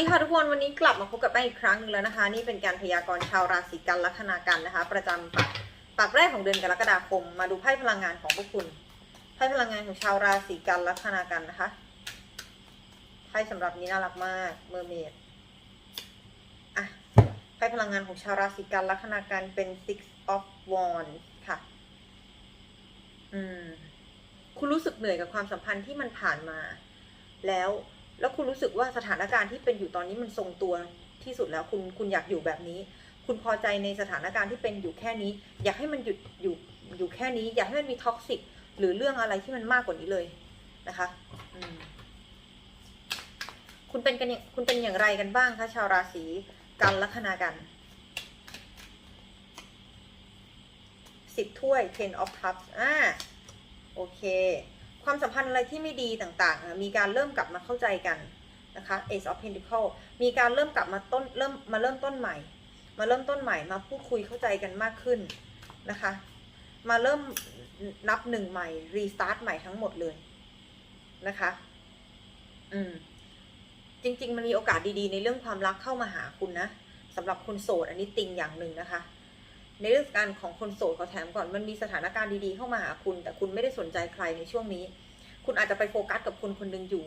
ดีค่ะทุกคนวันนี้กลับมาพบกับแป้งอีกครั้งหนึ่งแล้วนะคะ นี่เป็นการพยากรณ์ชาวราศีกันลัคนากันนะคะ ประจำปักปักแรกของเดือนกรกฎาคม มาดูไพ่พลังงานของพวกคุณไพ่พลังงานของชาวราศีกันลัคนากันนะคะไพ่สำหรับนี้น่ารักมากเมอร์เมดอะไพ่พลังงานของชาวราศีกันลัคนากันเป็น six of wands ค่ะ อืม คุณรู้สึกเหนื่อยกับความสัมพันธ์ที่มันผ่านมา แล้ว แล้วคุณรู้สึกว่าสถานการณ์ที่เป็นอยู่ตอนนี้มันทรงตัวที่สุดแล้วคุณคุณอยากอยู่แบบนี้ คุณพอใจในสถานการณ์ที่เป็นอยู่แค่นี้ อยากให้มันหยุดอยู่อยู่แค่นี้ อยากให้มันมีท็อกซิกหรือเรื่องอะไรที่มันมากกว่านี้เลยนะคะคุณเป็นกันคุณเป็นอย่างไรกันบ้างคะชาวราศีกันลัคนากันสิบถ้วย ten of cups อ่าโอเค ความสัมพันธ์อะไรที่ไม่ดีต่างๆ มีการเริ่มกลับมาเข้าใจกันนะคะ Ace of Pentacles มีการเริ่มกลับมาต้นเริ่มมาเริ่มต้นใหม่ มาเริ่มต้นใหม่มาพูดคุยเข้าใจกันมากขึ้นนะคะ มาเริ่มนับหนึ่งใหม่รีสตาร์ทใหม่ทั้งหมดเลยนะคะ อืม จริง ๆ มันมีโอกาสดีๆ ในเรื่องความรักเข้ามาหาคุณนะสำหรับคนโสดอันนี้ติงอย่างหนึ่งนะคะ ในเรื่องการของคนโสดขอแถมก่อนมันมีสถานการณ์ดีๆเข้ามาหาคุณ แต่คุณไม่ได้สนใจใครในช่วงนี้ คุณอาจจะไปโฟกัสกับคนคนหนึ่งอยู่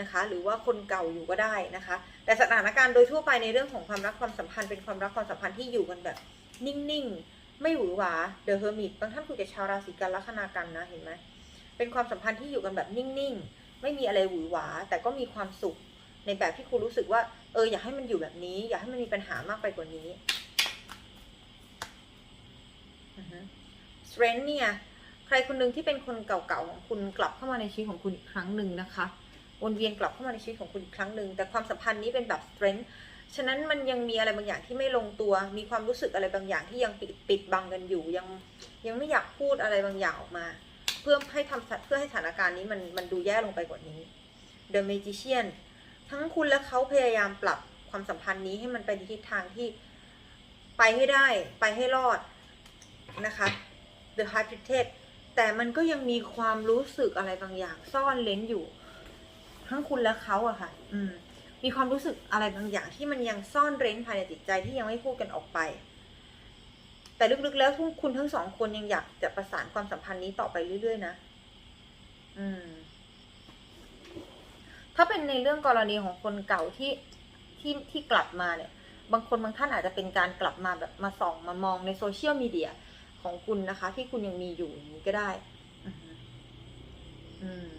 นะคะ หรือว่าคนเก่าอยู่ก็ได้นะคะ แต่สถานการณ์โดยทั่วไปในเรื่องของความรักความสัมพันธ์เป็นความรักความสัมพันธ์ที่อยู่กันแบบนิ่งๆ ไม่หวือหวาเดอะเฮอร์มิตบางท่านคุยกับชาวราศีกันลัคนากันนะเห็นไหมเป็นความสัมพันธ์ที่อยู่กันแบบนิ่งๆ ไม่มีอะไรหวือหวา แต่ก็มีความสุขในแบบที่คุณรู้สึกว่า เอออยากให้มันอยู่แบบนี้ อยากให้มันมีปัญหามากไปกว่านี้ สเตรนเนี่ย ใครคนหนึ่งที่เป็นคนเก่าๆของคุณกลับเข้ามาในชีวิตของคุณอีกครั้งหนึ่งนะคะวนเวียนกลับเข้ามาในชีวิตของคุณอีกครั้งหนึ่งแต่ความสัมพันธ์นี้เป็นแบบสเตรนฉะนั้นมันยังมีอะไรบางอย่างที่ไม่ลงตัว มีความรู้สึกอะไรบางอย่างที่ยังปิดปิดบังกันอยู่ ยังยังไม่อยากพูดอะไรบางอย่างออกมา เพื่อให้ทำเพื่อให้สถานการณ์นี้มันมันดูแย่ลงไปกว่านี้ The Magician ทั้งคุณและเขาพยายามปรับความสัมพันธ์นี้ให้มันไปในทิศทางที่ไปให้ได้ ไปให้รอด นะคะ The High Priestess แต่มันก็ยังมีความรู้สึกอะไรบางอย่างซ่อนเลนอยู่ ทั้งคุณและเขาอะค่ะ อืม มีความรู้สึกอะไรบางอย่างที่มันยังซ่อนเร้นภายในจิตใจที่ยังไม่พูดกันออกไป แต่ลึกๆแล้วทุกคุณทั้งสองคนยังอยากจะประสานความสัมพันธ์นี้ต่อไปเรื่อยๆนะ อืม ถ้าเป็นในเรื่องกรณีของคนเก่าที่ที่ที่กลับมาเนี่ย บางคนบางท่านอาจจะเป็นการกลับมาแบบมาส่องมามองในโซเชียลมีเดีย ของคุณนะคะ ที่คุณยังมีอยู่อย่างนี้ก็ได้อือฮึอืม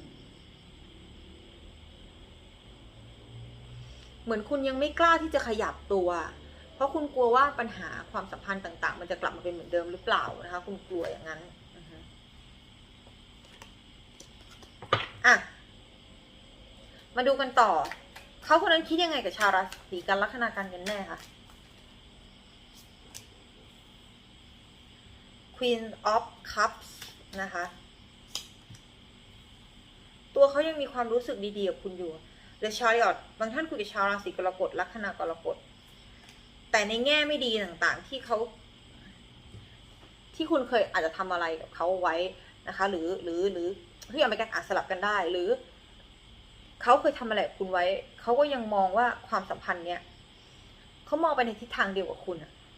เหมือนคุณยังไม่กล้าที่จะขยับตัว เพราะคุณกลัวว่าปัญหาความสัมพันธ์ต่าง ๆ มันจะกลับมาเป็นเหมือนเดิมหรือเปล่านะคะ คุณกลัวอย่างนั้นอือฮึอะ มาดูกันต่อ เขาคนนั้นคิดยังไงกับชาวราศีกันลัคนากันกันแน่คะ Queen of Cups นะคะ ตัวเขายังมีความรู้สึกดีๆกับคุณอยู่ The Chariot บางท่านคุยกับชาวราศีกรกฎลัคนากรกฎแต่ในแง่ไม่ดีต่างๆที่เขาที่คุณเคยอาจจะทำอะไรกับเขาไว้นะคะ หรือหรือหรือที่เอาไปกันอาจสลับกันได้ หรือเขาเคยทำอะไรกับคุณไว้เขาก็ยังมองว่าความสัมพันธ์เนี้ยเขามองไปในทิศทางเดียวกับคุณ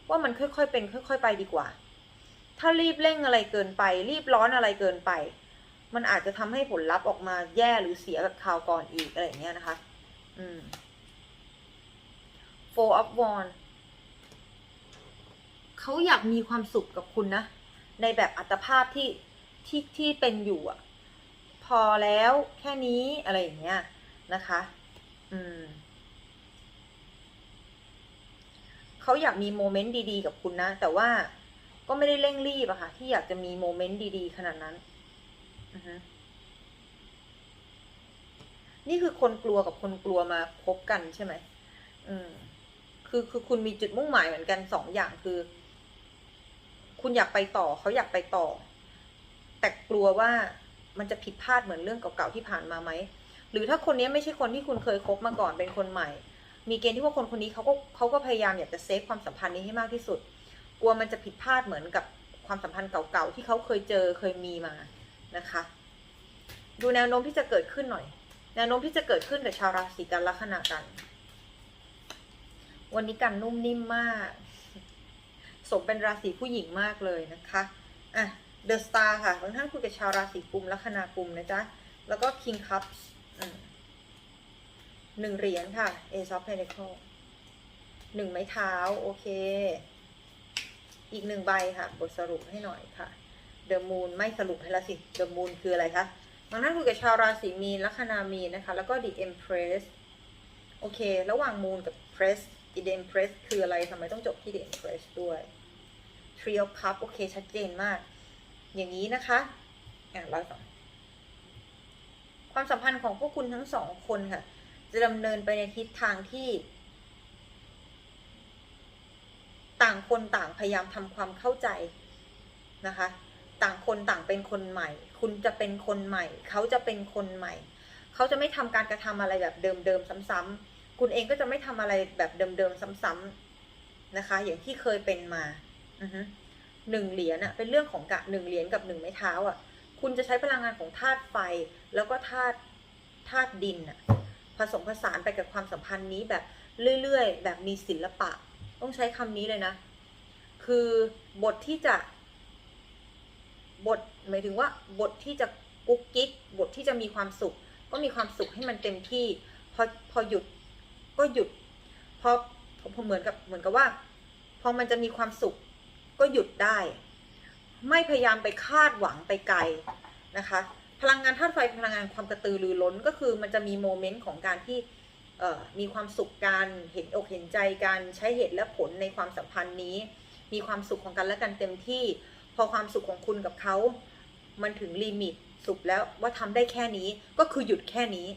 ว่ามันค่อยๆเป็น ค่อย ๆ ไปดีกว่า ถ้ารีบเร่งอะไรเกินไป รีบร้อนอะไรเกินไป มันอาจจะทำให้ผลลัพธ์ออกมาแย่หรือเสียแบบคราวก่อนอีกอะไรเงี้ยนะคะ อืม four of wands เขาอยากมีความสุขกับคุณนะ ในแบบอัตภาพที่ที่ที่เป็นอยู่อะพอแล้วแค่นี้อะไรอย่างเงี้ยนะคะ อืมเขาอยากมีโมเมนต์ดีๆกับคุณนะ แต่ว่า ก็ไม่ได้เร่งรีบอะค่ะ ที่อยากจะมีโมเมนต์ดีๆ ขนาดนั้นนี่คือคนกลัวกับคนกลัวมาคบกันใช่ไหมอืม คือคือคุณมีจุดมุ่งหมายเหมือนกันสองอย่างคือ คุณอยากไปต่อเขาอยากไปต่อ แต่กลัวว่ามันจะผิดพลาดเหมือนเรื่องเก่าๆที่ผ่านมาไหมหรือถ้าคนนี้ไม่ใช่คนที่คุณเคยคบมาก่อนเป็นคนใหม่ มีเกณฑ์ที่ว่าคนคนนี้เขาก็เขาก็พยายามอยากจะเซฟความสัมพันธ์นี้ให้มากที่สุด กลัวมันจะผิดพลาดเหมือนกับความสัมพันธ์เก่าๆที่เขาเคยเจอเคยมีมานะคะ ดูแนวโน้มที่จะเกิดขึ้นหน่อย แนวโน้มที่จะเกิดขึ้นกับชาวราศีกันลัคนากัน วันนี้กันนุ่มนิ่มมาก สมเป็นราศีผู้หญิงมากเลยนะคะอะเดอะสตาร์ค่ะบางท่านคุยกับชาวราศีกุมลัคนากุมนะจ๊ะ แล้วก็ King Cups อืมหนึ่งเหรียญค่ะ Ace of Pentacles หนึ่งไม้เท้า โอเค อีกหนึ่งใบค่ะ บทสรุปให้หน่อยค่ะ The Moon ไม่สรุปให้ละสิ The Moon คืออะไรคะบางท่านคุยกับชาวราศีมีนลัคนามีนนะคะ แล้วก็ The Empress โอเค ระหว่าง Moon กับ Press The Empress คืออะไรทำไมต้องจบที่ The Empress ด้วย Three of Cup โอเค ชัดเจนมาก อย่างนี้นะคะอะเราสองความสัมพันธ์ของพวกคุณทั้งสองคนค่ะ จะดำเนินไปในทิศทางที่ ต่างคนต่างพยายามทำความเข้าใจนะคะ ต่างคนต่างเป็นคนใหม่ คุณจะเป็นคนใหม่ เขาจะเป็นคนใหม่ เขาจะไม่ทำการกระทำอะไรแบบเดิมๆซ้ำๆคุณเองก็จะไม่ทำอะไรแบบเดิมๆซ้ำๆนะคะ อย่างที่เคยเป็นมาหนึ่งเหรียญอะเป็นเรื่องของกะหนึ่งเหรียญกับหนึ่งไม้เท้าอะคุณจะใช้พลังงานของธาตุไฟแล้วก็ธาตุธาตุดินอะผสมผสานไปกับความสัมพันธ์นี้แบบเรื่อยๆ แบบมีศิลปะ ต้องใช้คำนี้เลยนะ คือบทที่จะ บทหมายถึงว่า บทที่จะกุ๊กกิ๊กบทที่จะมีความสุข ก็มีความสุขให้มันเต็มที่ พอพอหยุดก็หยุดพอพอเหมือนกับเหมือนกับว่า พอมันจะมีความสุข ก็หยุดได้ ไม่พยายามไปคาดหวังไปไกลนะคะ พลังงานธาตุไฟพลังงานความกระตือรือร้นก็คือมันจะมีโมเมนต์ของการที่ มีความสุขกัน เห็นอกเห็นใจกัน ใช้เหตุและผลในความสัมพันธ์นี้ มีความสุขของกันและกันเต็มที่ พอความสุขของคุณกับเขา มันถึงลิมิตสุดแล้วว่าทำได้แค่นี้ ก็คือหยุดแค่นี้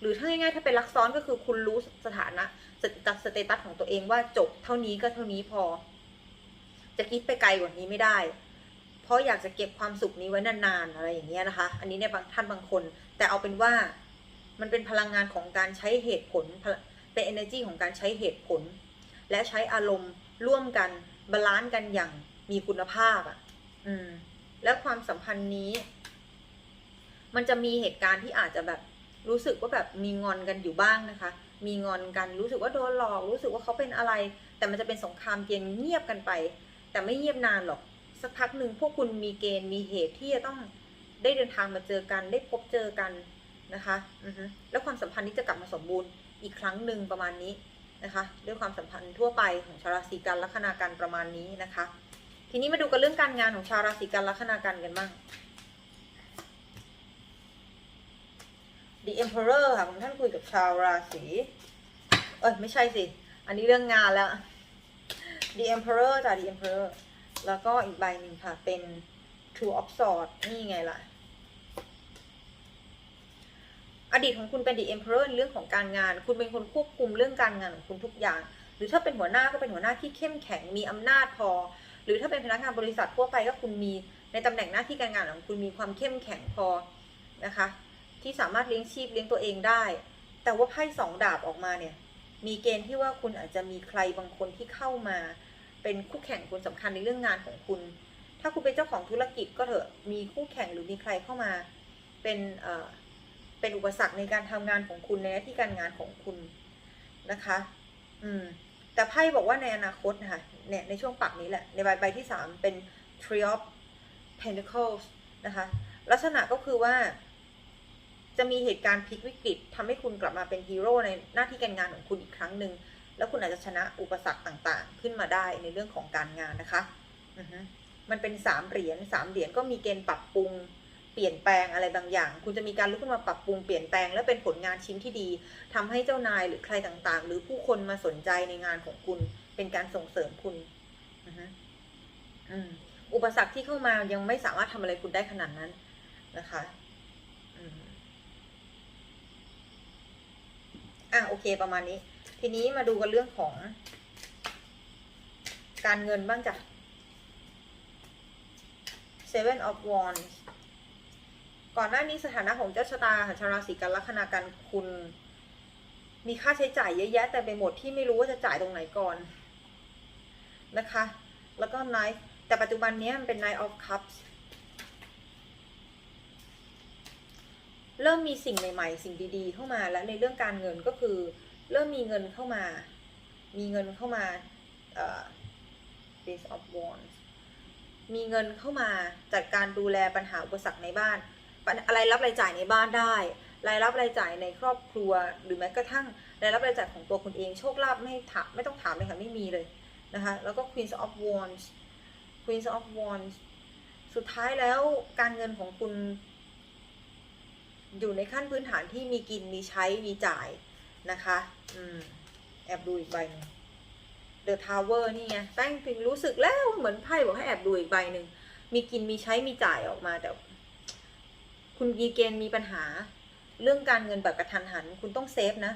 หรือถ้าง่ายๆถ้าเป็นรักซ้อนก็คือคุณรู้สถานะสเตตัสสเตตัสของตัวเองว่าจบเท่านี้ก็เท่านี้พอ จะคิดไปไกลกว่านี้ไม่ได้ เพราะอยากจะเก็บความสุขนี้ไว้นานๆอะไรอย่างเงี้ยนะคะ อันนี้ในบางท่านบางคน แต่เอาเป็นว่า มันเป็นพลังงานของการใช้เหตุผล เป็น energy ของการใช้เหตุผล และใช้อารมณ์ร่วมกันบาลานซ์กันอย่างมีคุณภาพอะ อืม และความสัมพันธ์นี้ มันจะมีเหตุการณ์ที่อาจจะแบบรู้สึกว่าแบบมีงอนกันอยู่บ้างนะคะ มีงอนกันรู้สึกว่าโดนหลอก รู้สึกว่าเขาเป็นอะไร แต่มันจะเป็นสงครามเย็นเงียบกันไป แต่ไม่เงียบนานหรอก สักพักหนึ่งพวกคุณมีเกณฑ์มีเหตุที่จะต้องได้เดินทางมาเจอกัน ได้พบเจอกัน นะคะแล้วความสัมพันธ์นี้จะกลับมาสมบูรณ์อีกครั้งหนึ่งประมาณนี้นะคะด้วยความสัมพันธ์ทั่วไปของชาวราศีกันลัคนากันประมาณนี้นะคะ ทีนี้มาดูกันเรื่องการงานของชาวราศีกันลัคนากันกันบ้าง The Emperor ค่ะผมท่านคุยกับชาวราศีเอ้ยไม่ใช่สิ อันนี้เรื่องงานแล้ว The Emperor จ้ะ The Emperor แล้วก็อีกใบหนึ่งค่ะเป็น Two of Swords นี่ไงล่ะ อดีตของคุณเป็น The Emperor ในเรื่องของการงาน คุณเป็นคนควบคุมเรื่องการงานของคุณทุกอย่าง หรือถ้าเป็นหัวหน้าก็เป็นหัวหน้าที่เข้มแข็งมีอำนาจพอ หรือถ้าเป็นพนักงานบริษัททั่วไปก็คุณมีในตำแหน่งหน้าที่การงานของคุณมีความเข้มแข็งพอนะคะ ที่สามารถเลี้ยงชีพเลี้ยงตัวเองได้ แต่ว่าไพ่สองดาบออกมาเนี่ย มีเกณฑ์ที่ว่าคุณอาจจะมีใครบางคนที่เข้ามา เป็นคู่แข่งคนสำคัญในเรื่องงานของคุณ ถ้าคุณเป็นเจ้าของธุรกิจก็เถอะมีคู่แข่งหรือมีใครเข้ามา เป็นเอ่อ เป็นอุปสรรคในการทำงานของคุณในหน้าที่การงานของคุณนะคะ อืม แต่ไพ่บอกว่าในอนาคตนะคะเนี่ยในช่วงปรับนี้แหละ ในใบใบที่สามเป็น Three of Pentacles นะคะ ลักษณะก็คือว่า จะมีเหตุการณ์พลิกวิกฤตทำให้คุณกลับมาเป็นฮีโร่ในหน้าที่การงานของคุณอีกครั้งหนึ่งแล้วคุณอาจจะชนะอุปสรรคต่างๆ ขึ้นมาได้ในเรื่องของการงานนะคะอมันเป็นสามเหรียญสามเหรียญก็มีเกณฑ์ปรับปรุง ปลี่ยนแปลงอะไรบางอย่าง คุณจะมีการลุกขึ้นมาปรับปรุงเปลี่ยนแปลงและเป็นผลงานชิ้นที่ดีทำให้เจ้านายหรือใครต่างๆ หรือผู้คนมาสนใจในงานของคุณ เป็นการส่งเสริมคุณอุปสรรคที่เข้ามายังไม่สามารถทำอะไรคุณได้ขนาดนั้นนะคะอะโอเคประมาณนี้ ทีนี้มาดูกันเรื่องของ การเงินบ้างจ้ะ Seven of Wands ก่อนหน้านี้สถานะของเจ้าชะตาค่ะชราศีกันลัคนากันคุณ มีค่าใช้จ่ายเยอะแยะแต่ไปหมดที่ไม่รู้ว่าจะจ่ายตรงไหนก่อนนะคะ แล้วก็ Knight แต่ปัจจุบันนี้มันเป็น Knight of Cups เริ่มมีสิ่งใหม่ๆ สิ่งดีๆ เข้ามาแล้วในเรื่องการเงินก็คือ เริ่มมีเงินเข้ามา มีเงินเข้ามาเอ่อ Prince of Wands มีเงินเข้ามาจัดการดูแลปัญหาอุปสรรคในบ้าน อะไรรับรายจ่ายในบ้านได้ รายรับรายจ่ายในครอบครัว หรือแม้กระทั่งรายรับรายจ่ายของตัวคุณเองโชคลาภไม่ถามไม่ต้องถามเลยค่ะไม่มีเลยนะคะแล้วก็ Queen of Wands Queen of Wands สุดท้ายแล้วการเงินของคุณ อยู่ในขั้นพื้นฐานที่มีกินมีใช้มีจ่ายนะคะอืมแอบดูอีกใบนึง The Tower นี่ไงแป้งพิงรู้สึกแล้วเหมือนไพ่บอกให้แอบดูอีกใบหนึ่งมีกินมีใช้มีจ่ายออกมาแต่ คุณมีเกณฑ์มีปัญหา เรื่องการเงินแบบกระทันหัน คุณต้องเซฟนะ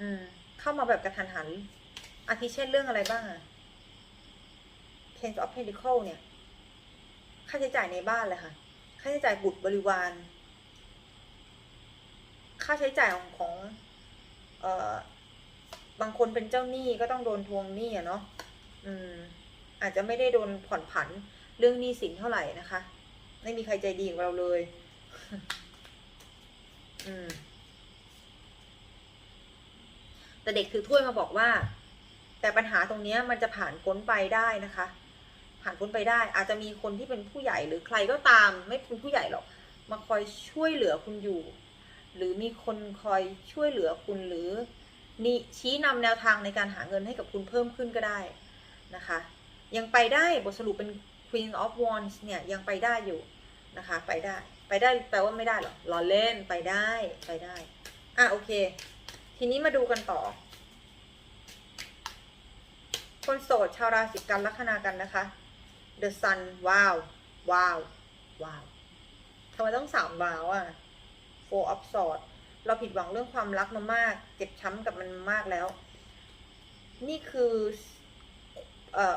อืม เข้ามาแบบกระทันหัน อาทิเช่นเรื่องอะไรบ้างอะ Ten of Pentacles เนี่ย ค่าใช้จ่ายในบ้านเลยค่ะ ค่าใช้จ่ายบุตรบริวาร ค่าใช้จ่ายของของ เอ่อ บางคนเป็นเจ้าหนี้ก็ต้องโดนทวงหนี้อะเนาะ อืม อาจจะไม่ได้โดนผ่อนผันเรื่องหนี้สินเท่าไหร่นะคะ ไม่มีใครใจดีกับเราเลย อืม แต่เด็กถือถ้วยมาบอกว่า แต่ปัญหาตรงนี้มันจะผ่านพ้นไปได้นะคะ ผ่านพ้นไปได้ อาจจะมีคนที่เป็นผู้ใหญ่หรือใครก็ตาม ไม่เป็นผู้ใหญ่หรอก มาคอยช่วยเหลือคุณอยู่ หรือมีคนคอยช่วยเหลือคุณหรือนี่ชี้นำแนวทางในการหาเงินให้กับคุณเพิ่มขึ้นก็ได้นะคะ ยังไปได้บทสรุปเป็น Queen of Wands เนี่ยยังไปได้อยู่นะคะ ไปได้ ไปได้แปลว่าไม่ได้หรอล้อเล่นไปได้ไปได้ อะโอเค ทีนี้มาดูกันต่อ คนโสดชาวราศีกันลัคนากันนะคะ The Sun ว้าวว้าวว้าวทำไมต้องสามว้าวอะ Four of Swords เราผิดหวังเรื่องความรักมามาก เจ็บช้ำกับมันมากแล้ว นี่คือ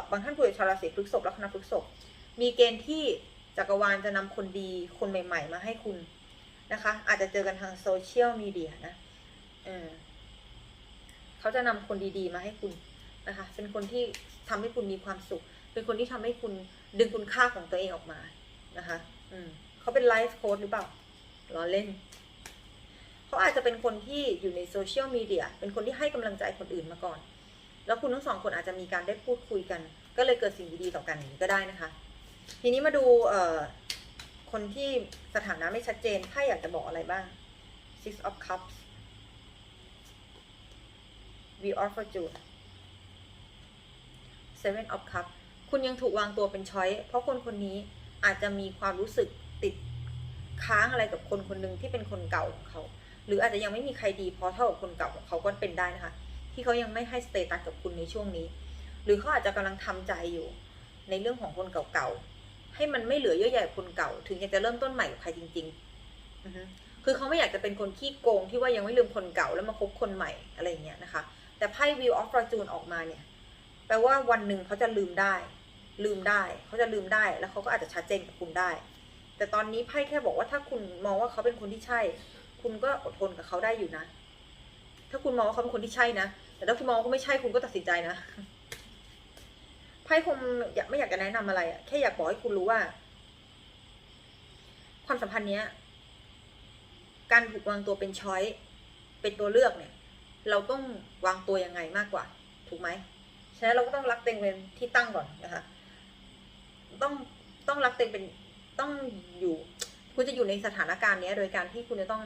บางท่านคุยกับชาวราศีพฤษภลัคนาพฤษภมีเกณฑ์ที่จักรวาลจะนำคนดีคนใหม่ ๆ มาให้คุณนะคะ อาจจะเจอกันทางโซเชียลมีเดียนะเออเขาจะนำคนดีๆ มาให้คุณนะคะ เป็นคนที่ทำให้คุณมีความสุข เป็นคนที่ทำให้คุณดึงคุณค่าของตัวเองออกมานะคะ อืมเขาเป็นไลฟ์โค้ดหรือเปล่าล้อเล่นเขาอาจจะเป็นคนที่อยู่ในโซเชียลมีเดียเป็นคนที่ให้กำลังใจคนอื่นมาก่อน แล้วคุณทั้งสองคนอาจจะมีการได้พูดคุยกัน ก็เลยเกิดสิ่งดีๆต่อกันอย่างนี้ก็ได้นะคะ ทีนี้มาดูคนที่สถานะไม่ชัดเจนถ้าอยากจะบอกอะไรบ้าง Six of Cups v of fortune Seven of Cups คุณยังถูกวางตัวเป็นช้อย เพราะคนคนนี้อาจจะมีความรู้สึกติดค้างอะไรกับคนคนหนึ่งที่เป็นคนเก่าของเขา หรืออาจจะยังไม่มีใครดีพอเท่ากับคนเก่าของเขาก็เป็นได้นะคะ ที่เขายังไม่ให้สเตตัสกับคุณในช่วงนี้ หรือเขาอาจจะกำลังทำใจอยู่ ในเรื่องของคนเก่าๆ ให้มันไม่เหลือเยื่อใยกับคนเก่า ถึงอยากจะเริ่มต้นใหม่กับใครจริงๆคือเขาไม่อยากจะเป็นคนขี้โกงที่ว่ายังไม่ลืมคนเก่าแล้วมาคบคนใหม่อะไรอย่างเงี้ยนะคะ แต่ไพ่ Wheel of Fortune ออกมาเนี่ย แปลว่าวันหนึ่งเขาจะลืมได้ ลืมได้ เขาจะลืมได้ แล้วเขาก็อาจจะชัดเจนกับคุณได้ แต่ตอนนี้ไพ่แค่บอกว่าถ้าคุณมองว่าเขาเป็นคนที่ใช่ คุณก็อดทนกับเขาได้อยู่นะ ถ้าคุณมองว่าเขาเป็นคนที่ใช่นะ แต่ถ้าคุณมองว่าเขาไม่ใช่คุณก็ตัดสินใจนะไพ่คงอยากไม่อยากจะแนะนำอะไรอะแค่อยากบอกให้คุณรู้ว่า ความสัมพันธ์เนี้ย การถูกวางตัวเป็นช้อยเป็นตัวเลือกเนี่ย เราต้องวางตัวยังไงมากกว่า ถูกไหมฉะนั้นเราก็ต้องรักเต็งเป็นที่ตั้งก่อนนะคะ ต้องต้องรักเต็งเป็นต้องอยู่ คุณจะอยู่ในสถานการณ์เนี้ย โดยการที่คุณจะต้อง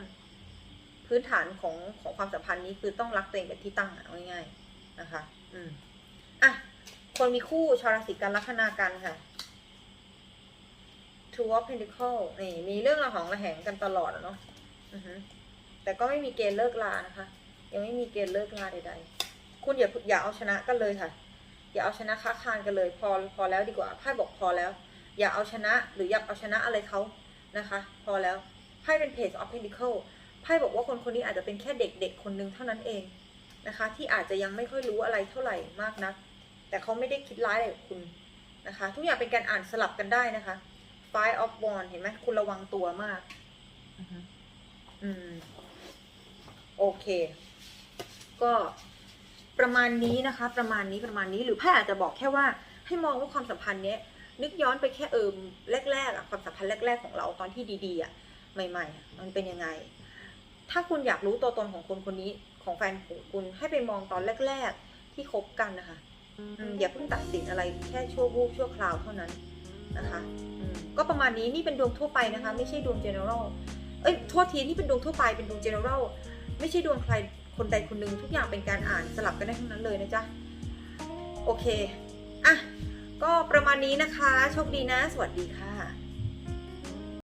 พื้นฐานของของความสัมพันธ์นี้คือต้องรักตัวเองเป็นที่ตั้งเอาง่ายๆนะคะ อืมอะคนมีคู่ชาวราศีกันลัคนากันค่ะ Two of Pentacles นี่มีเรื่องระหองระแหงกันตลอดเนาะแต่ก็ไม่มีเกณฑ์เลิกลานะคะ ยังไม่มีเกณฑ์เลิกลาใดๆ คุณอย่าอย่าเอาชนะกันเลยค่ะ อย่าเอาชนะค้าคานกันเลย พอพอแล้วดีกว่าไพ่บอกพอแล้ว อย่าเอาชนะหรืออยากเอาชนะอะไรเขานะคะ พอแล้วไพ่เป็น Page of Pentacles พ่บอกว่าคนคนนี้อาจจะเป็นแค่เด็กๆคนหนึ่งเท่านั้นเองนะคะ ที่อาจจะยังไม่ค่อยรู้อะไรเท่าไหร่มากนัก แต่เขาไม่ได้คิดร้ายอะไรกับคุณนะคะ ทุกอย่างเป็นการอ่านสลับกันได้นะคะ Five of Wands เห็นไหมคุณระวังตัวมากอือฮึอืมโอเค ก็ประมาณนี้นะคะ ประมาณนี้ประมาณนี้หรือไพ่อาจจะบอกแค่ว่า ให้มองว่าความสัมพันธ์เนี้ยนึกย้อนไปแค่เอิมแรกๆอะความสัมพันธ์แรก ๆ ของเราตอนที่ดีๆอะใหม่ๆอะมันเป็นยังไง ถ้าคุณอยากรู้ตัวตนของคนคนนี้ของแฟนของคุณให้ไปมองตอนแรก ๆ ที่คบกันนะคะอย่าเพิ่งตัดสินอะไรแค่ชั่ววูบชั่วคราวเท่านั้นนะคะก็ประมาณนี้นี่เป็นดวงทั่วไปนะคะ ไม่ใช่ดวง general เอ้ยโทษทีนี่เป็นดวงทั่วไปเป็นดวง general ไม่ใช่ดวงใครคนใดคนหนึ่งทุกอย่างเป็นการอ่านสลับกันได้ทั้งนั้นเลยนะจ๊ะโอเคอะก็ประมาณนี้นะคะ โชคดีนะ สวัสดีค่ะ